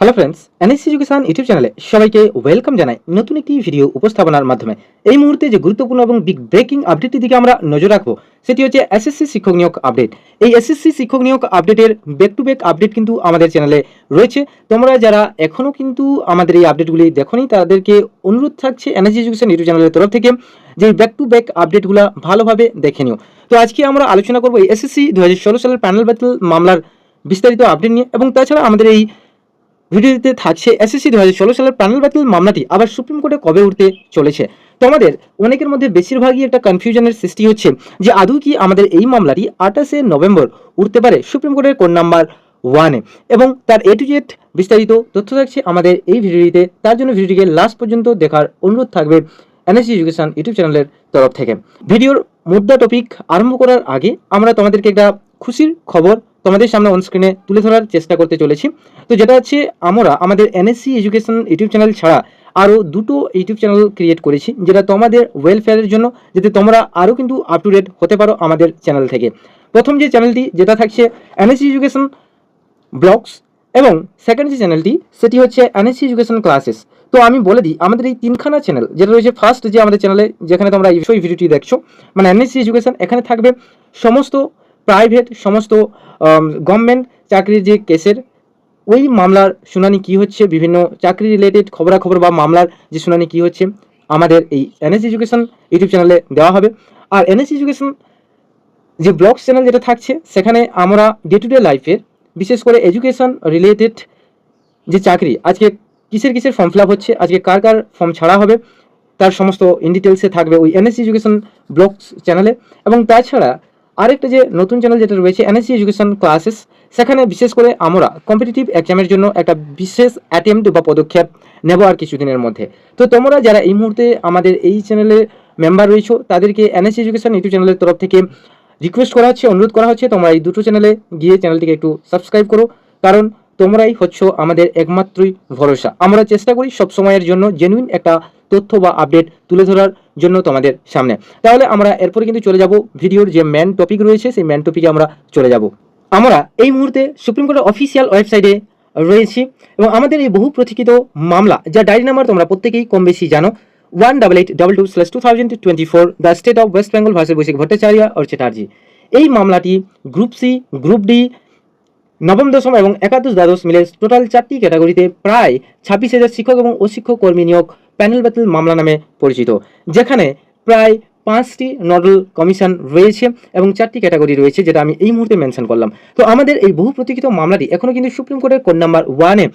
Hello friends N S C education YouTube চ্যানেলে সবাইকে welcome জানাই নতুন একটি ভিডিও উপস্থাপনার মাধ্যমে। এই মুহূর্তে যে গুরুত্বপূর্ণ এবং বিগ ব্রেকিং আপডেটটির দিকে আমরা নজর রাখব, সেটি হচ্ছে এসএসসি শিক্ষক নিয়োগ আপডেট এই এসএসসি শিক্ষক নিয়োগ আপডেটের ব্যাক টু ব্যাক আপডেট কিন্তু আমাদের চ্যানেলে রয়েছে। তোমরা যারা এখনও কিন্তু আমাদের এই আপডেটগুলি দেখোনি, তাদেরকে অনুরোধ থাকছে এনএসসি এডুকেশন ইউটিউব চ্যানেলের তরফ থেকে যে ব্যাক টু ব্যাক আপডেটগুলো ভালোভাবে দেখে নিও। তো আজকে আমরা আলোচনা করব এসএসসি দু হাজার ষোলো সালের প্যানেল ব্যাটেল মামলার বিস্তারিত আপডেট নিয়ে এবং তাছাড়া আমাদের এই ভিডিওতে থাকছে এসএসসি দু হাজার ষোলো সালের প্যানেল বাতিল মামলাটি আবার সুপ্রিম কোর্টে কবে উঠতে চলেছে? তোমাদের অনেকের মধ্যে বেশিরভাগই একটা কনফিউশনের সৃষ্টি হচ্ছে যে আদৌ কি আমাদের এই মামলাটি আঠাশে নভেম্বর উঠতে পারে সুপ্রিম কোর্টের কোন নাম্বার ওয়ানে এবং তার এ টু জেড বিস্তারিত তথ্য থাকছে আমাদের এই ভিডিওটিতে। তার জন্য ভিডিওটিকে লাস্ট পর্যন্ত দেখার অনুরোধ থাকবে এনএসসি এডুকেশন ইউটিউব চ্যানেলের তরফ থেকে। ভিডিওর মুদ্রা টপিক আরম্ভ করার আগে আমরা তোমাদেরকে একটা খুশির খবর তোমাদের সামনে অনস্ক্রিনে তুলে ধরার চেষ্টা করতে চলেছি। তো যেটা হচ্ছে, আমরা আমাদের এনএসসি এডুকেশন ইউটিউব চ্যানেল ছাড়া আরও দুটো ইউটিউব চ্যানেল ক্রিয়েট করেছি, যেটা তোমাদের ওয়েলফেয়ারের জন্য, যাতে তোমরা আরও কিন্তু আপ টু ডেট হতে পারো আমাদের চ্যানেল থেকে। প্রথম যে চ্যানেলটি যেটা থাকছে N S C education blogs এবং সেকেন্ড যে চ্যানেলটি সেটি হচ্ছে এনএসসি এডুকেশন ক্লাসেস তো আমি বলে দিই, আমাদের এই তিনখানা চ্যানেল যেটা রয়েছে ফার্স্ট যে আমাদের চ্যানেলে যেখানে তোমরা এই ভিডিওটি দেখছ মানে এনএসসি এডুকেশন এখানে থাকবে, সমস্ত প্রাইভেট সমস্ত গভর্নমেন্ট চাকরির যে কেসের, ওই মামলার শুনানি কি হচ্ছে? বিভিন্ন চাকরি রিলেটেড খবরাখবর বা মামলার যে শুনানি কি হচ্ছে? আমাদের এই এনএস এডুকেশন ইউটিউব চ্যানেলে দেওয়া হবে। আর এনএস এডুকেশন যে ব্লগস চ্যানেল যেটা থাকছে, সেখানে আমরা ডে টু ডে লাইফের বিশেষ করে এডুকেশন রিলেটেড যে চাকরি, আজকে কিসের কিসের ফর্ম ফিল হচ্ছে, আজকে কার কার ফর্ম ছাড়া হবে, তার সমস্ত ইন ডিটেলসে থাকবে ওই এনএস এডুকেশন ব্লগস চ্যানেলে এবং তাছাড়া আরেকটা যে নতুন চ্যানেল যেটা রয়েছে এনএসসি এডুকেশন ক্লাসেস সেখানে বিশেষ করে আমরা কম্পিটিটিভ এক্সামের জন্য একটা বিশেষ অ্যাটেম্প বা পদক্ষেপ নেব আর কিছুদিনের মধ্যে। তো তোমরা যারা এই মুহূর্তে আমাদের এই চ্যানেলে মেম্বার রয়েছো, তাদেরকে এনএসসি এডুকেশন ইউটিউব চ্যানেলের তরফ থেকে রিকোয়েস্ট করা হচ্ছে, অনুরোধ করা হচ্ছে, তোমরা এই দুটো চ্যানেলে গিয়ে চ্যানেলটিকে একটু সাবস্ক্রাইব করো। কারণ তোমরাই হচ্ছ আমাদের একমাত্রই ভরসা। আমরা চেষ্টা করি সব সময়ের জন্য জেনুইন একটা তথ্য বা আপডেট তুলে ধরার জন্য তোমাদের সামনে। তাহলে আমরা এরপরে কিন্তু চলে যাব ভিডিওর যে ম্যান টপিক রয়েছে, সেই ম্যান টপিকে আমরা চলে যাব। আমরা এই মুহূর্তে সুপ্রিম কোর্টের অফিসিয়াল ওয়েবসাইটে রয়েছি এবং আমাদের এই বহু প্রতীক্ষিত মামলা যা ডায়েরি নাম্বার তোমরা প্রত্যেকেই কম বেশি জানো one double eight double two slash two thousand twenty four the state of West Bengal versus Baishakh Bhattacharya আর চ্যাটার্জি এই মামলাটি গ্রুপ সি গ্রুপ ডি নবম দশম এবং একাদশ দ্বাদশ মিলে টোটাল চারটি ক্যাটাগরিতে প্রায় ছাব্বিশ হাজার শিক্ষক এবং অশিক্ষক কর্মী নিয়োগ প্যানেল ব্যাটেল মামলা নামে পরিচিত, যেখানে প্রায় পাঁচটি নডাল কমিশন রয়েছে এবং চারটি ক্যাটাগরি রয়েছে যেটা আমি এই মুহূর্তে মেনশন করলাম। তো আমাদের এই বহু প্রতীক্ষিত মামলাটি এখনও কিন্তু সুপ্রিম কোর্টের কোড নাম্বার ওয়ানে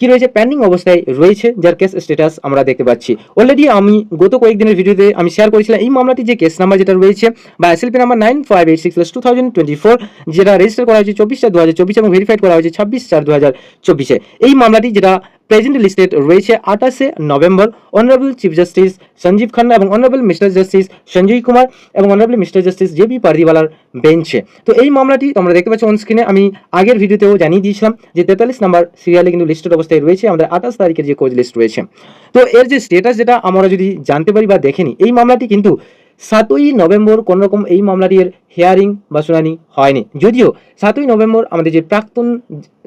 কি রয়েছে? প্যান্ডিং অবস্থায় রয়েছে, যার কেস স্ট্যাটাস আমরা দেখতে পাচ্ছি। অলরেডি আমি গত কয়েকদিনের ভিডিওতে আমি শেয়ার করেছিলাম এই মামলাটি যে কেস নাম্বার যেটা রয়েছে বা S L P number nine five eight six two thousand twenty four যেটা রেজিস্টার করা হয়েছে চব্বিশ চার দু হাজার চব্বিশ এবং ভেরিফাইড করা হয়েছে ছাব্বিশ চার দু হাজার চব্বিশে। এই মামলাটি যেটা প্রেজেন্ট লিস্টেড রয়েছে আঠাশে November. Honourable chief justice Sanjiv Khanna এবং honourable mister justice Sanjay Kumar এবং honourable mister justice J B পারদিওয়ালার বেঞ্চে তো এই মামলাটি তোমরা দেখতে পাচ্ছ অন স্ক্রিনে আমি আগের ভিডিওতেও জানিয়ে দিয়েছিলাম যে তেতাল্লিশ নাম্বার সিরিয়ালে কিন্তু লিস্টেড অবস্থায় রয়েছে। আমাদের আঠাশ তারিখের যে কোচ লিস্ট রয়েছে। তো এর যে স্টেটাস যেটা আমরা যদি জানতে পারি বা দেখেনি এই মামলাটি কিন্তু সাতই নভেম্বর কোনো রকম এই মামলাটির হিয়ারিং বা শুনানি হয়নি। যদিও সাতই নভেম্বর আমাদের যে প্রাক্তন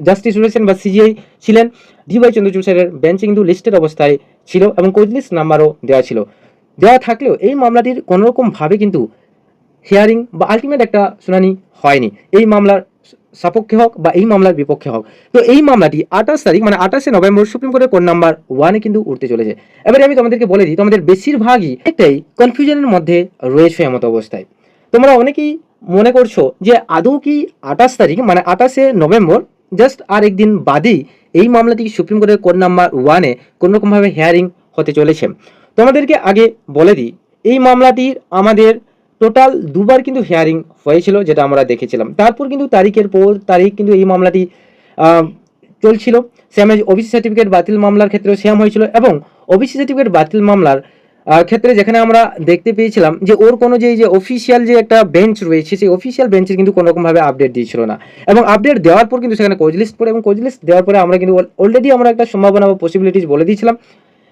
জাস্টিস রয়েছেন বা সিজিআই ছিলেন ডিওয়াই চন্দ্রচূড় স্যারের বেঞ্চে কিন্তু লিস্টেড অবস্থায় ছিল এবং কোচলিস নাম্বারও দেওয়া ছিল। দেওয়া থাকলেও এই মামলাটির কোনোরকমভাবে কিন্তু হিয়ারিং বা আলটিমেট একটা শুনানি হয়নি। এই মামলার সপক্ষে হোক বা এই মামলার বিপক্ষে হোক। তো এই মামলাটি আঠাশ তারিখ মানে আঠাশে নভেম্বর সুপ্রিম কোর্টের কোড নাম্বার ওয়ানে কিন্তু উঠতে চলেছে। এবারে আমি তোমাদেরকে বলে দিই, তোমাদের বেশিরভাগই একটাই কনফিউশনের মধ্যে রয়েছে এমতো অবস্থায়। তোমরা অনেকেই মনে করছ যে আদৌ কি আঠাশ তারিখ মানে আঠাশে নভেম্বর জাস্ট আর একদিন বাদেই এই মামলাটি সুপ্রিম কোর্টের কোড নাম্বার ওয়ানে কোনোরকমভাবে হেয়ারিং হতে চলেছে। তোমাদেরকে আগে বলে দিই, এই মামলাটির আমাদের টোটাল দুবার কিন্তু হিয়ারিং হয়েছিল, যেটা আমরা দেখেছিলাম। তারপর কিন্তু তারিখের পর তারিখ কিন্তু এই মামলাটি চলছিল। সেম ওবিসি সার্টিফিকেট বাতিল মামলার ক্ষেত্রেও সেম হয়েছিল এবং ওবিসি সার্টিফিকেট বাতিল মামলার ক্ষেত্রে যেখানে আমরা দেখতে পেয়েছিলাম যে ওর কোনো যে যে অফিসিয়াল যে একটা বেঞ্চ রয়েছে, সেই অফিসিয়াল বেঞ্চের কিন্তু কোনো রকমভাবে আপডেট দিয়েছিল না। এবং আপডেট দেওয়ার পর কিন্তু সেখানে কোচ লিস্ট পড়ে এবং কোচ লিস্ট দেওয়ার পরে আমরা কিন্তু অলরেডি আমরা একটা সম্ভাবনা বা পসিবিলিটিস বলে দিয়েছিলাম।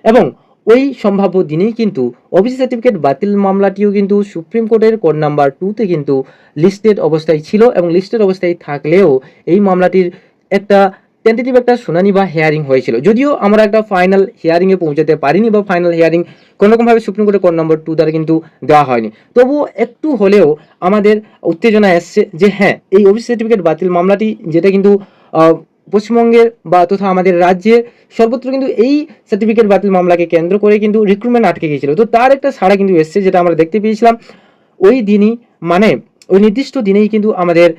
এবং ওই সম্ভাব্য দিনেই কিন্তু ওবিসি সার্টিফিকেট বাতিল মামলাটিও কিন্তু সুপ্রিম কোর্টের কোড নাম্বার টুতে কিন্তু লিস্টেড অবস্থায় ছিল এবং লিস্টেড অবস্থায় থাকলেও এই মামলাটির একটা টেন্টেটিভ একটা শুনানি বা হেয়ারিং হয়েছিল। যদিও আমরা একটা ফাইনাল হিয়ারিংয়ে পৌঁছাতে পারিনি বা ফাইনাল হিয়ারিং কোনোরকমভাবে সুপ্রিম কোর্টের কোর্ট নম্বর টু দ্বারা কিন্তু দেওয়া হয়নি। তবুও একটু হলেও আমাদের উত্তেজনা এসছে যে হ্যাঁ এই অফিস সার্টিফিকেট বাতিল মামলাটি যেটা কিন্তু পশ্চিমবঙ্গের বা তথা আমাদের রাজ্যের সর্বত্র কিন্তু এই সার্টিফিকেট বাতিল মামলাকে কেন্দ্র করে কিন্তু রিক্রুটমেন্ট আটকে গিয়েছিল। তো তার একটা সাড়া কিন্তু এসছে যেটা আমরা দেখতে পেয়েছিলাম। ওই দিনই মানে ওই নির্দিষ্ট দিনেই কিন্তু আমাদের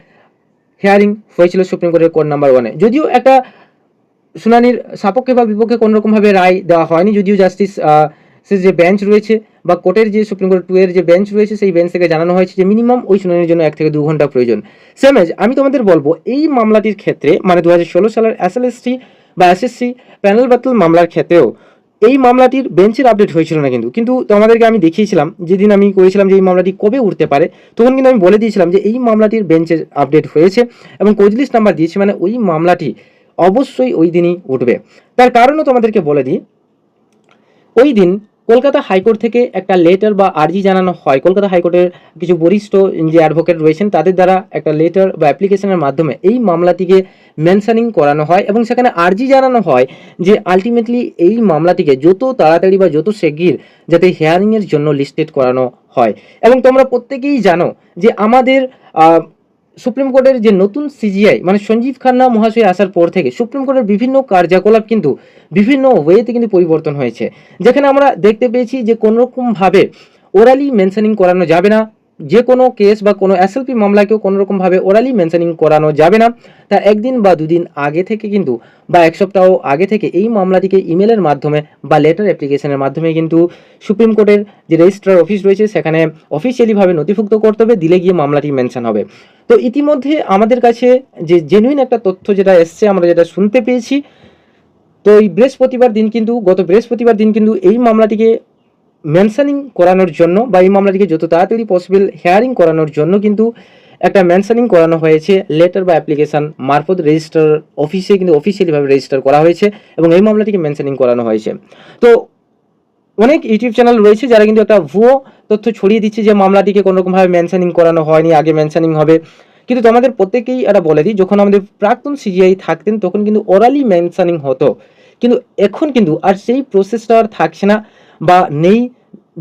হিয়ারিং হয়েছিল সুপ্রিম কোর্টের কোর্ট নাম্বার ওয়ানে যদিও একটা শুনানির সাপক্ষে বা বিপক্ষে কোনো রকমভাবে রায় দেওয়া হয়নি, যদিও জাস্টিস সে যে বেঞ্চ রয়েছে বা কোর্টের যে সুপ্রিম কোর্ট টু এর যে বেঞ্চ রয়েছে, সেই বেঞ্চ থেকে জানানো হয়েছে যে মিনিমাম ওই শুনানির জন্য এক থেকে দু ঘণ্টা প্রয়োজন। সেমেজ আমি তোমাদের বলব, এই মামলাটির ক্ষেত্রে মানে দু হাজার ষোলো সালের এসএলএসটি বা এসএসসি প্যানেল বাতিল মামলার ক্ষেত্রেও, এই মামলাটির বেঞ্চের আপডেট হয়েছিল না কিন্তু। কিন্তু তোমাদেরকে আমি দেখিয়েছিলাম, যেদিন আমি করেছিলাম যে এই মামলাটি কবে উঠতে পারে, তখন কিন্তু আমি বলে দিয়েছিলাম যে এই মামলাটির বেঞ্চের আপডেট হয়েছে এবং কোজলিস্ট নাম্বার দিয়েছে মানে ওই মামলাটি অবশ্যই ওই দিনই উঠবে। তার কারণও তোমাদেরকে বলে দিই, ওই দিন কলকাতা হাইকোর্ট থেকে একটা লেটার বা আর্জি জানানো হয়। কলকাতা হাইকোর্টের কিছু বরিষ্ঠ যে অ্যাডভোকেট রয়েছেন, তাদের দ্বারা একটা লেটার বা অ্যাপ্লিকেশনের মাধ্যমে এই মামলাটিকে মেনশানিং করানো হয় এবং সেখানে আর্জি জানানো হয় যে আলটিমেটলি এই মামলাটিকে যত তাড়াতাড়ি বা যত শিগগির যাতে হিয়ারিংয়ের জন্য লিস্টেড করানো হয়। এবং তোমরা প্রত্যেকেই জানো যে আমাদের সুপ্রিম কোর্টের যে নতুন সিজিআই মানে সঞ্জীব খান্না মহাশয় আসার পর থেকে সুপ্রিম কোর্টের বিভিন্ন কার্যকলাপ কিন্তু বিভিন্ন ওয়েতে কিন্তু পরিবর্তন হয়েছে। যেখানে আমরা দেখতে পেয়েছি যে কোনোরকমভাবে ওরালি মেনশনিং করানো যাবে না। যে কোনো কেস বা কোনো এসএলপি মামলাকেও কোনোরকমভাবে ওরালি মেনশনিং করানো যাবে না। তার একদিন বা দুদিন আগে থেকে কিন্তু বা এক সপ্তাহ আগে থেকে এই মামলাটিকে ইমেলের মাধ্যমে বা লেটার অ্যাপ্লিকেশনের মাধ্যমে কিন্তু সুপ্রিম কোর্টের যে রেজিস্ট্রার অফিস রয়েছে, সেখানে অফিসিয়ালিভাবে নথিভুক্ত করতে হবে। দিলে গিয়ে মামলাটি মেনশন হবে। তো ইতিমধ্যে আমাদের কাছে যে জেনুইন একটা তথ্য যেটা এসছে, আমরা যেটা শুনতে পেয়েছি, তো এই বৃহস্পতিবার দিন কিন্তু, গত বৃহস্পতিবার দিন কিন্তু এই মামলাটিকে মেনশনিং করানোর জন্য বা এই মামলাটিকে যত তাড়াতাড়ি পসিবল হেয়ারিং করানোর জন্য কিন্তু একটা মেনশনিং করানো হয়েছে লেটার বা অ্যাপ্লিকেশন মারফত রেজিস্টার অফিসে কিন্তু অফিসিয়ালিভাবে রেজিস্টার করা হয়েছে এবং এই মামলাটিকে মেনশনিং করানো হয়েছে। তো অনেক ইউটিউব চ্যানেল রয়েছে যারা কিন্তু একটা ভুয়ো তথ্য ছড়িয়ে দিচ্ছে যে মামলাটিকে কোনোরকমভাবে মেনশনিং করানো হয়নি, আগে মেনশনিং হবে। কিন্তু তোমাদের প্রত্যেকেই এটা বলে দিই, যখন আমাদের প্রাক্তন সিজিআই থাকতেন, তখন কিন্তু ওরালি মেনশনিং হতো। কিন্তু এখন কিন্তু আর সেই প্রসেসটা আর থাকছে না বা নেই।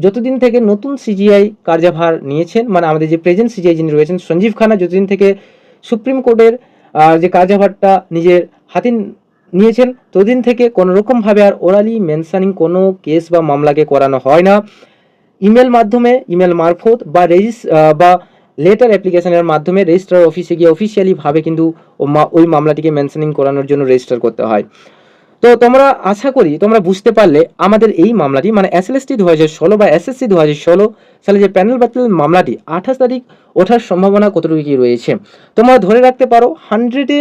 যতদিন থেকে নতুন সিজিআই কার্যভার নিয়েছেন মানে আমাদের যে প্রেজেন্ট সিজিআই যিনি রয়েছেন, সঞ্জীব খানা যতদিন থেকে সুপ্রিম কোর্টের যে কার্যভারটা নিজের হাতে নিয়েছেন, ততদিন থেকে কোনো রকমভাবে আর ওরালি মেনশনিং কোনো কেস বা মামলাকে করানো হয় না। ইমেল মাধ্যমে, ইমেল মারফত বা রেজিস বা লেটার অ্যাপ্লিকেশনের মাধ্যমে রেজিস্ট্রার অফিসে গিয়ে অফিসিয়ালিভাবে কিন্তু ওই মামলাটিকে মেনশনিং করানোর জন্য রেজিস্টার করতে হয়। তো তোমরা আশা করি তোমরা বুঝতে পারলে আমাদের এই মামলাটি মানে এসএলএসটি দু হাজার ষোলো বা এস এসএসসি দু হাজার ষোলো সালে যে প্যানেল বাতিল মামলাটি, আঠাশ তারিখ ওঠার সম্ভাবনা কতটুকু কি রয়েছে? তোমরা ধরে রাখতে পারো হান্ড্রেডে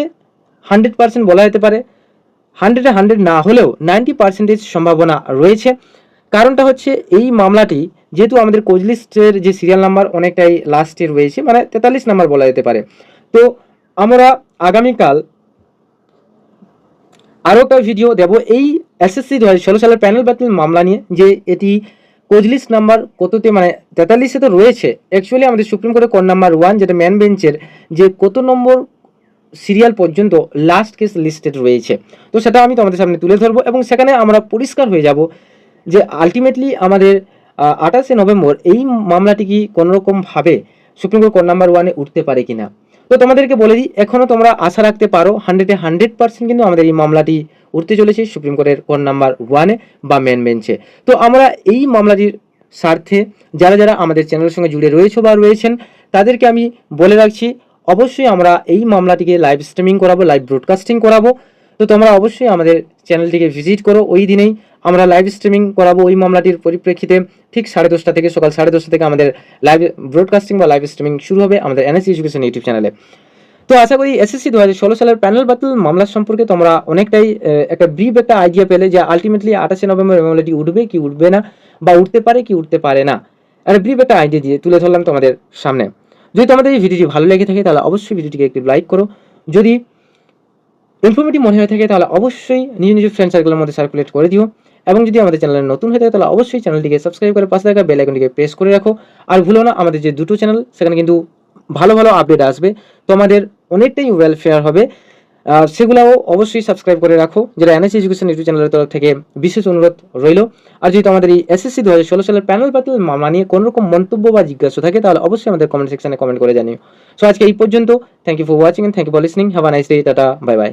হান্ড্রেড পার্সেন্ট বলা যেতে পারে। হান্ড্রেডে হান্ড্রেড না হলেও নাইনটি পার্সেন্টেজ সম্ভাবনা রয়েছে। কারণটা হচ্ছে এই মামলাটি যেহেতু আমাদের কোজলিস্টের যে সিরিয়াল নাম্বার অনেকটাই লাস্টে রয়েছে মানে তেতাল্লিশ নাম্বার বলা যেতে পারে। তো আমরা আগামীকাল আরও একটা ভিডিও দেব এই এসএসসি দু হাজার ষোলো সালের প্যানেল বাতিল মামলা নিয়ে, যে এটি কোজলিস নাম্বার কততে মানে তেতাল্লিশে তো রয়েছে। অ্যাকচুয়ালি আমাদের সুপ্রিম কোর্টের কোড নাম্বার ওয়ান যেটা ম্যান বেঞ্চের যে কত নম্বর সিরিয়াল পর্যন্ত লাস্ট কেস লিস্টেড রয়েছে। তো সেটা আমি তোমাদের সামনে তুলে ধরবো এবং সেখানে আমরা পরিষ্কার হয়ে যাব যে আলটিমেটলি আমাদের আঠাশে নভেম্বর এই মামলাটি কি কোনোরকমভাবে সুপ্রিম কোর্ট কোর্ট নাম্বার ওয়ানে উঠতে পারে কিনা? তো তোমাদেরকে বলে দিই এখনও তোমরা আশা রাখতে পারো হান্ড্রেডে হান্ড্রেড পার্সেন্ট কিন্তু আমাদের এই মামলাটি উঠতে চলেছে সুপ্রিম কোর্টের কোড নাম্বার ওয়ানে বা মেন বেঞ্চে তো আমরা এই মামলাটির স্বার্থে যারা যারা আমাদের চ্যানেলের সঙ্গে জুড়ে রয়েছে বা রয়েছেন, তাদেরকে আমি বলে রাখছি, অবশ্যই আমরা এই মামলাটিকে লাইভ স্ট্রিমিং করাবো লাইভ ব্রডকাস্টিং করাবো। তো তোমরা অবশ্যই আমাদের চ্যানেলটিকে ভিজিট করো। ওই দিনেই আমরা লাইভ স্ট্রিমিং করাবো। ওই মামলাটির পরিপ্রেক্ষিতে ঠিক সাড়ে দশটা থেকে, সকাল সাড়ে দশটা থেকে আমাদের লাইভ ব্রডকাস্টিং বা লাইভ স্ট্রিমিং শুরু হবে আমাদের এনএসসি এডুকেশন ইউটিউব চ্যানেলে তো আশা করি এসএসসি দু হাজার ষোলো সালের প্যানেল বাতিল মামলা সম্পর্কে তোমরা অনেকটাই একটা ব্রিফ একটা আইডিয়া পেলে যে আলটিমেটলি আঠাশে নভেম্বর মামলাটি উঠবে কি উঠবে না বা উঠতে পারে কি উঠতে পারে না। একটা ব্রিফ একটা আইডিয়া দিয়ে তুলে ধরলাম তোমাদের সামনে। যদি তোমাদের এই ভিডিওটি ভালো লেগে থাকে তাহলে অবশ্যই ভিডিওটিকে একটি লাইক করো। যদি ইনফরমেটিভ মনে হয়ে থাকে, তাহলে অবশ্যই নিজ নিজ ফ্রেন্ড সার্কেলের মধ্যে সার্কুলেট করে দিও। এবং যদি আমাদের চ্যানেলে নতুন হয়ে থাকে, তাহলে অবশ্যই চ্যানেলটিকে সাবস্ক্রাইব করে পাশে থাকা বেল আইকনটিকে প্রেস করে রাখো। আর ভুলো না, আমাদের যে দুটো চ্যানেল সেখানে কিন্তু ভালো ভালো আপডেট আসবে। তো আমাদের অনেকটাই ওয়েলফেয়ার হবে। সেগুলাও অবশ্যই সাবস্ক্রাইব করে রাখো। যেটা এনএসি এডুকেশন ইউটিউব চ্যানেলের তরফ থেকে বিশেষ অনুরোধ রইল। আর যদি আমাদের এই এসএসসি দু হাজার ষোলো সালের প্যানেল প্যাটেল মামলা নিয়ে কোনো রকম মন্তব্য বা জিজ্ঞাসা থাকে, তাহলে অবশ্যই আমাদের কমেন্ট সেকশনে কমেন্ট করে জানিও। সো আজকে এই পর্যন্ত। Thank you for watching and thank you for listening have a nice day tata bye bye